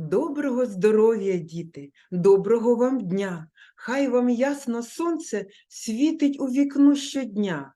Доброго здоров'я, діти, доброго вам дня. Хай вам ясно сонце світить у вікно щодня.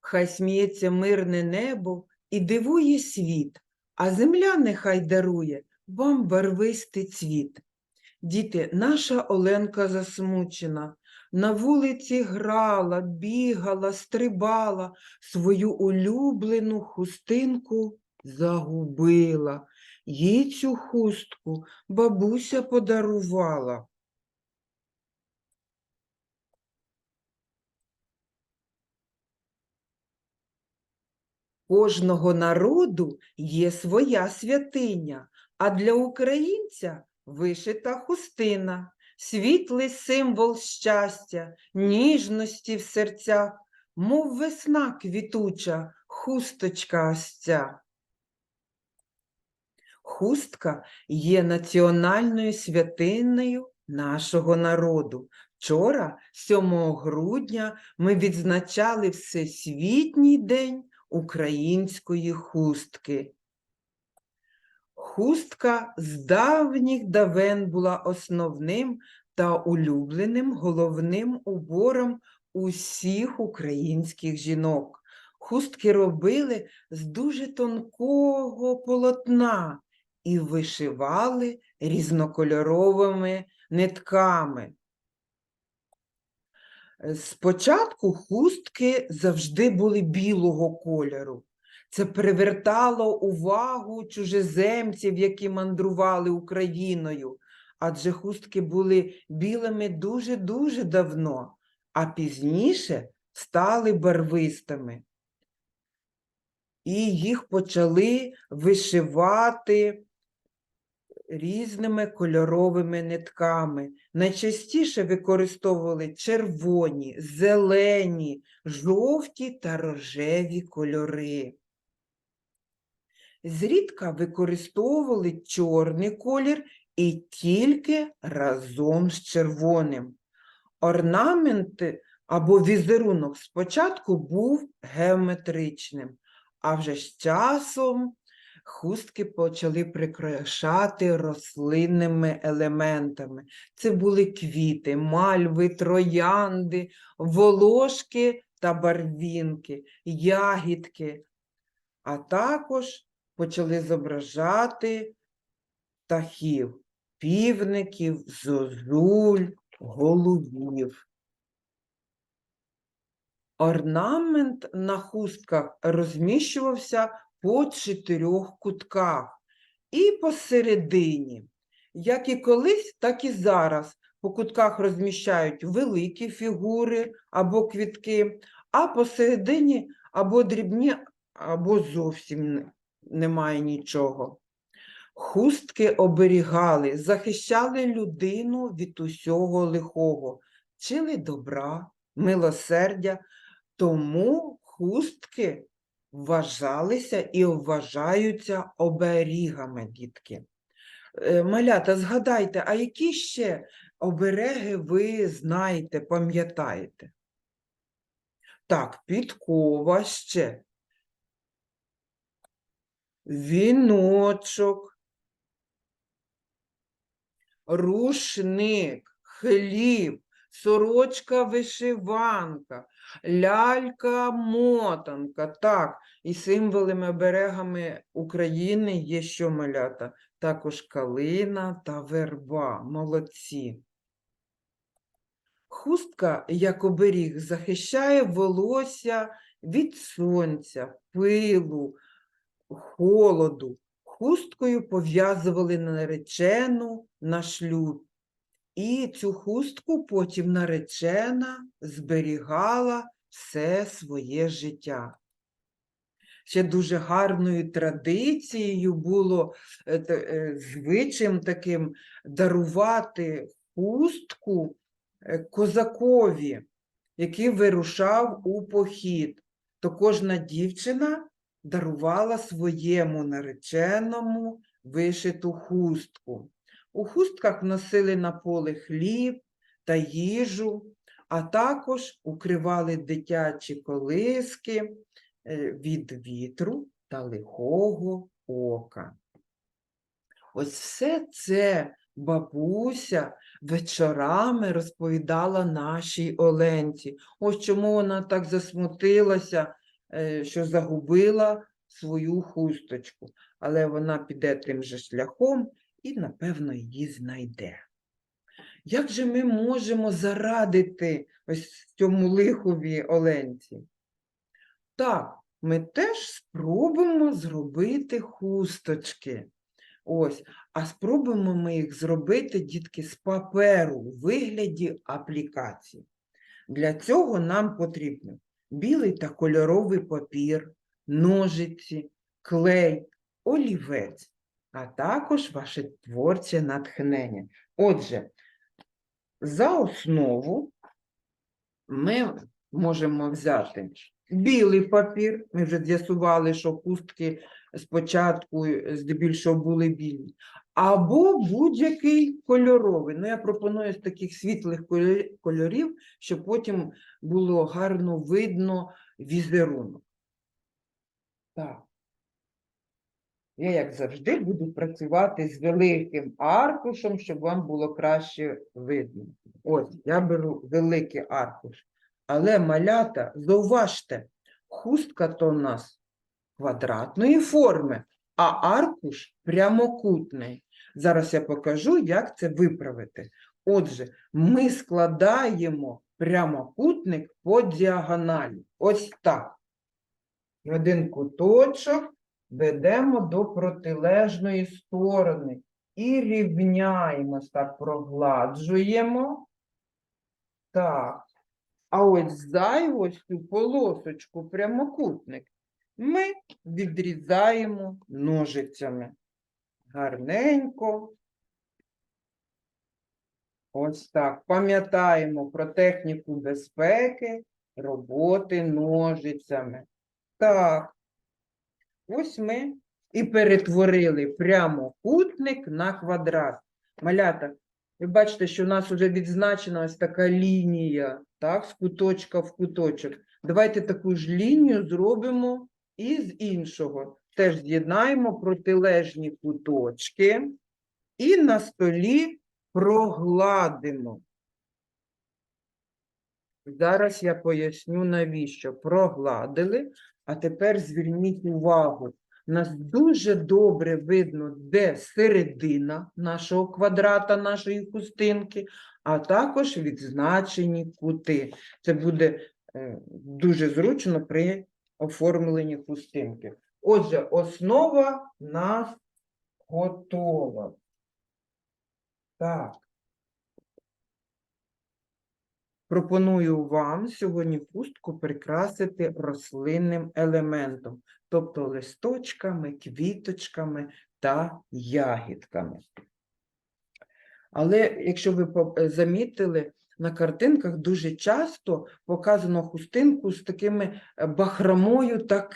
Хай сміється мирне небо і дивує світ, а земля нехай дарує вам барвистий цвіт. Діти, наша Оленка засмучена, на вулиці грала, бігала, стрибала, свою улюблену хустинку загубила. Їй цю хустку бабуся подарувала. Кожного народу є своя святиня, а для українця вишита хустина, світлий символ щастя, ніжності в серцях, мов весна квітуча, хусточка ось ця. Хустка є національною святиною нашого народу. Вчора, 7 грудня, ми відзначали Всесвітній день української хустки. Хустка з давніх давен була основним та улюбленим головним убором усіх українських жінок. Хустки робили з дуже тонкого полотна і вишивали різнокольоровими нитками. Спочатку хустки завжди були білого кольору. Це привертало увагу чужеземців, які мандрували Україною, адже хустки були білими дуже-дуже давно, а пізніше стали барвистими. І їх почали вишивати різними кольоровими нитками. Найчастіше використовували червоні, зелені, жовті та рожеві кольори. Зрідка використовували чорний колір і тільки разом з червоним. Орнаменти або візерунок спочатку був геометричним, а вже з часом хустки почали прикрашати рослинними елементами. Це були квіти, мальви, троянди, волошки та барвінки, ягідки, а також почали зображати птахів, півників, зозуль, голубів. Орнамент на хустках розміщувався по чотирьох кутках і посередині. Як і колись, так і зараз по кутках розміщають великі фігури або квітки, а посередині або дрібні, або зовсім немає нічого. Хустки оберігали, захищали людину від усього лихого, вчили добра, милосердя, тому хустки вважалися і вважаються оберігами, дітки. Е, Малята, згадайте, а які ще обереги ви знаєте, пам'ятаєте? Так, підкова ще. Віночок, рушник, хліб, сорочка-вишиванка, лялька-мотанка. Так, і символами оберегами України є що малята? Також калина та верба. Молодці. Хустка, як оберіг, захищає волосся від сонця, пилу, холоду. Хусткою пов'язували наречену на шлюб. І цю хустку потім наречена зберігала все своє життя. Ще дуже гарною традицією було е, е, звичаєм таким дарувати хустку е, козакові, який вирушав у похід. То кожна дівчина дарувала своєму нареченому вишиту хустку. У хустках носили на поле хліб та їжу, а також укривали дитячі колиски е, від вітру та лихого ока. Ось все це бабуся вечорами розповідала нашій Оленці. Ось чому вона так засмутилася, е, що загубила свою хусточку. Але вона піде тим же шляхом і, напевно, її знайде. Як же ми можемо зарадити ось цьому лихові Оленці? Так, ми теж спробуємо зробити хусточки. Ось, а спробуємо ми їх зробити, дітки, з паперу у вигляді аплікації. Для цього нам потрібно білий та кольоровий папір, ножиці, клей, олівець, а також ваше творче натхнення. Отже, за основу ми можемо взяти білий папір. Ми вже з'ясували, що хустки спочатку здебільшого були білі. Або будь-який кольоровий. Ну, я пропоную з таких світлих кольорів, щоб потім було гарно видно візерунок. Так. Я, як завжди, буду працювати з великим аркушем, щоб вам було краще видно. Ось, я беру великий аркуш. Але малята, зауважте, хустка то у нас квадратної форми, а аркуш прямокутний. Зараз я покажу, як це виправити. Отже, ми складаємо прямокутник по діагоналі. Ось так. Один куточок ведемо до протилежної сторони і рівняємось, так прогладжуємо. Так. А ось зайву цю полосочку, прямокутник, ми відрізаємо ножицями. Гарненько. Ось так. Пам'ятаємо про техніку безпеки, роботи ножицями. Так. Ось ми і перетворили прямокутник на квадрат. Малята, ви бачите, що у нас вже відзначена ось така лінія, так, з куточка в куточок. Давайте таку ж лінію зробимо і з іншого. Теж з'єднаємо протилежні куточки і на столі прогладимо. Зараз я поясню, навіщо. Прогладили, а тепер зверніть увагу. Нас дуже добре видно, де середина нашого квадрата, нашої хустинки, а також відзначені кути. Це буде е, дуже зручно при оформленні хустинки. Отже, основа нас готова. Так. Пропоную вам сьогодні хустку прикрасити рослинним елементом, тобто листочками, квіточками та ягідками. Але якщо ви е, замітили, на картинках дуже часто показано хустинку з такими е, бахромою та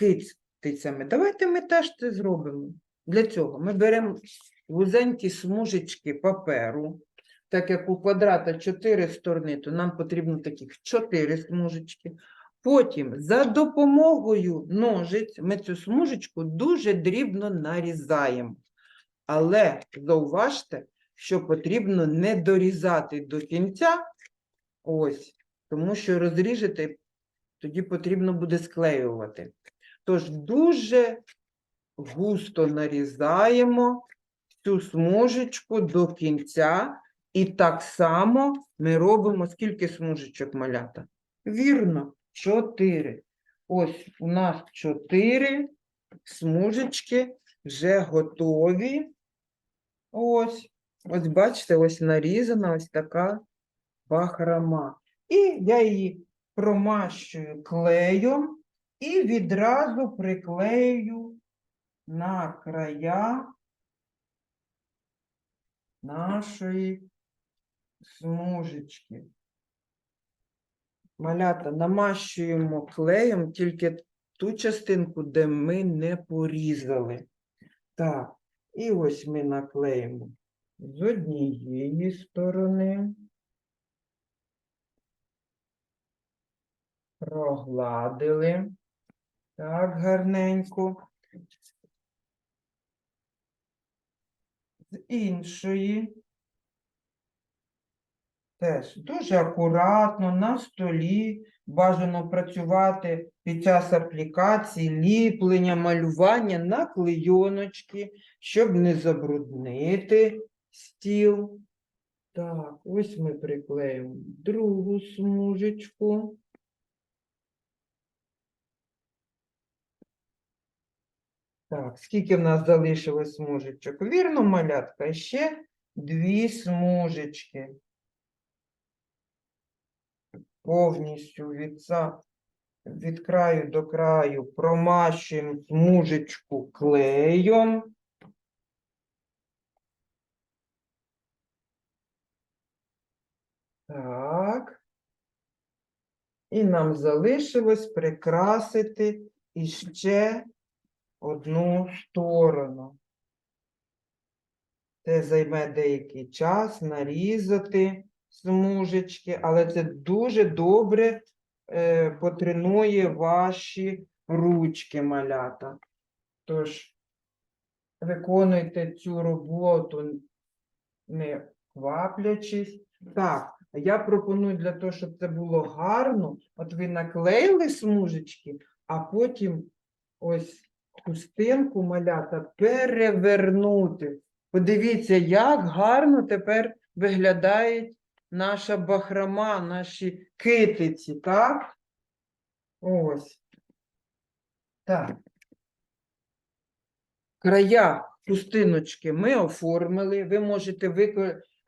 кицями. Давайте ми теж це зробимо. Для цього ми беремо вузенькі смужечки паперу, так як у квадрата 4 сторони, то нам потрібно таких 4 смужечки. Потім за допомогою ножиць ми цю смужечку дуже дрібно нарізаємо. Але зауважте, що потрібно не дорізати до кінця, ось, тому що розріжете, тоді потрібно буде склеювати. Тож дуже густо нарізаємо цю смужечку до кінця, і так само ми робимо скільки смужечок малята? Вірно, чотири. Ось у нас чотири смужечки вже готові. Ось, ось бачите, ось нарізана ось така бахрома. І я її промащую клеєм і відразу приклею на края нашої смужечки. Малята, намащуємо клеєм тільки ту частинку, де ми не порізали. Так, і ось ми наклеїмо з однієї сторони. Прогладили. Так, гарненько. з іншої. Теж дуже акуратно на столі. Бажано працювати під час аплікації, ліплення, малювання на клейоночки, щоб не забруднити стіл. Так, ось ми приклеїмо другу смужечку. Так, скільки в нас залишилось смужечок? Вірно, малятка, ще дві смужечки. Повністю від, від краю до краю промащуємо смужечку клеєм. Так. І нам залишилось прикрасити іще одну сторону. Це займе деякий час нарізати смужечки, але це дуже добре е, потренує ваші ручки малята. Тож виконуйте цю роботу не кваплячись. Так, я пропоную для того, щоб це було гарно, от ви наклеїли смужечки, а потім ось хустинку малята перевернути. Подивіться, як гарно тепер виглядає наша бахрома, наші китиці, так? Ось. Так. Края хустиночки ми оформили. Ви можете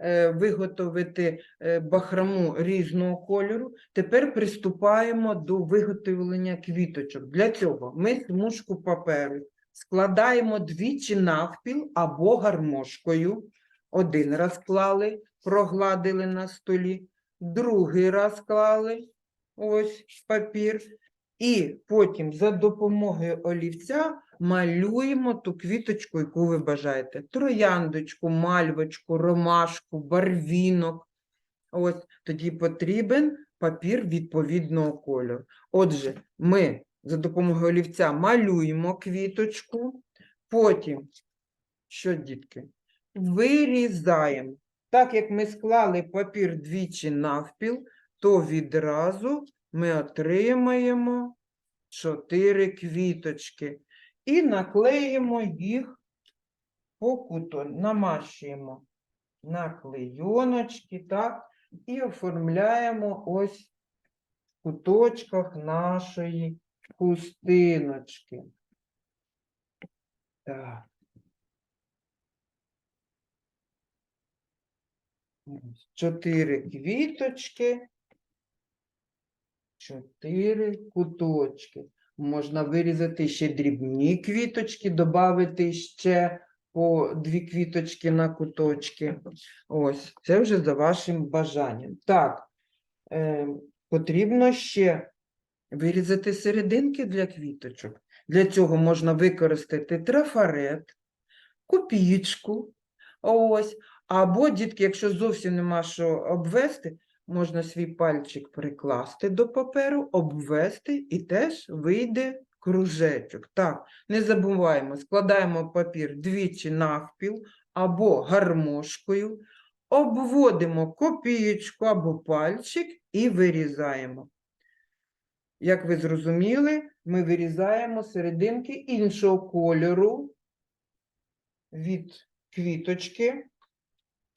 е, виготовити е, бахрому різного кольору. Тепер приступаємо до виготовлення квіточок. Для цього ми смужку паперу складаємо двічі навпіл або гармошкою. Один раз клали, прогладили на столі, другий раз клали ось папір. І потім за допомогою олівця малюємо ту квіточку, яку ви бажаєте. Трояндочку, мальвочку, ромашку, барвінок. Ось тоді потрібен папір відповідного кольору. Отже, ми за допомогою олівця малюємо квіточку, потім, що, дітки, вирізаємо. Так як ми склали папір двічі навпіл, то відразу ми отримаємо чотири квіточки і наклеїмо їх по куту, намащуємо на клейоночки, так, і оформляємо ось в куточках нашої хустиночки. Так. Ось Чотири квіточки, чотири куточки. Можна вирізати ще дрібні квіточки, додати ще по дві квіточки на куточки. Ось, це вже за вашим бажанням. Так, е, потрібно ще вирізати серединки для квіточок. Для цього можна використати трафарет, копієчку, ось, або, дітки, якщо зовсім нема що обвести, можна свій пальчик прикласти до паперу, обвести і теж вийде кружечок. Так, не забуваємо, складаємо папір двічі навпіл або гармошкою, обводимо копієчку або пальчик і вирізаємо. Як ви зрозуміли, ми вирізаємо серединки іншого кольору від квіточки,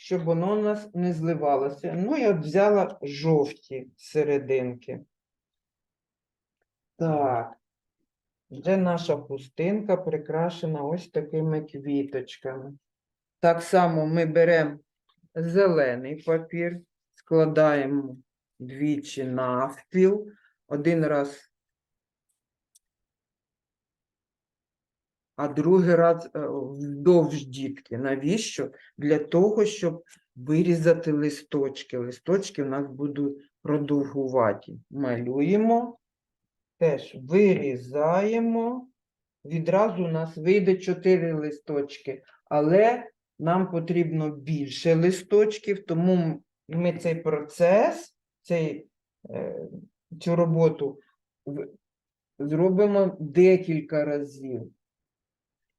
щоб воно у нас не зливалося. Ну, я взяла жовті серединки. Так, вже наша хустинка прикрашена ось такими квіточками. Так само ми беремо зелений папір, складаємо двічі навпіл, один раз, а другий раз е, вздовж дітки. Навіщо? Для того, щоб вирізати листочки. Листочки в нас будуть продовгуваті. Малюємо, теж вирізаємо. Відразу у нас вийде 4 листочки, але нам потрібно більше листочків, тому ми цей процес, цей, е, цю роботу зробимо декілька разів.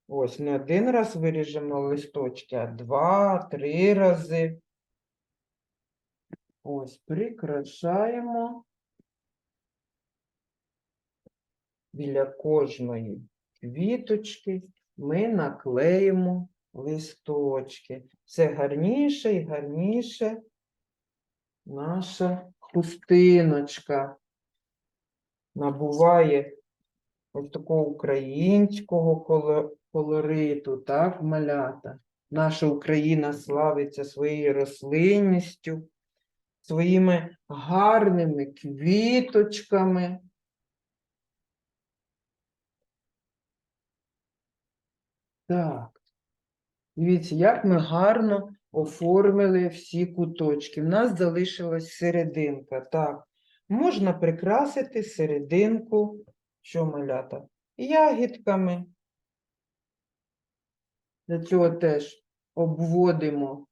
Ось не один раз виріжемо листочки, а два, три рази. Ось, прикрашаємо біля кожної квіточки ми наклеїмо листочки. Все гарніше і гарніше наша хустиночка набуває ось такого українського колориту, так, малята. Наша Україна славиться своєю рослинністю, своїми гарними квіточками. Так. Дивіться, як ми гарно оформили всі куточки. В нас залишилась серединка. Так, можна прикрасити серединку, що малята? Ягідками. Для цього теж обводимо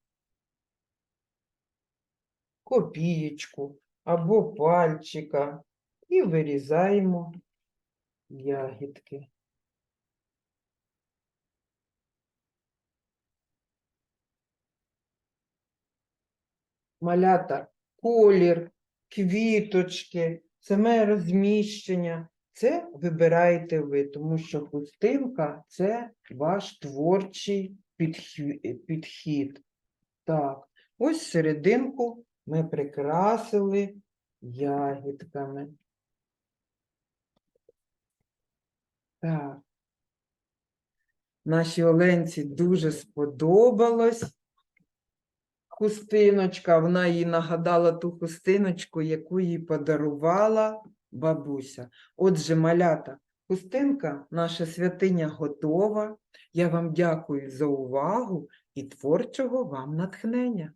копієчку або пальчика і вирізаємо ягідки. Малята, колір, квіточки, саме розміщення. Це вибираєте ви, тому що хустинка це ваш творчий підхід. Так, ось серединку ми прикрасили ягідками. Так. Нашій Оленці дуже сподобалось хустиночка. Вона їй нагадала ту хустиночку, яку їй подарувала бабуся. Отже, малята, хустинка, наша святиня готова. Я вам дякую за увагу і творчого вам натхнення.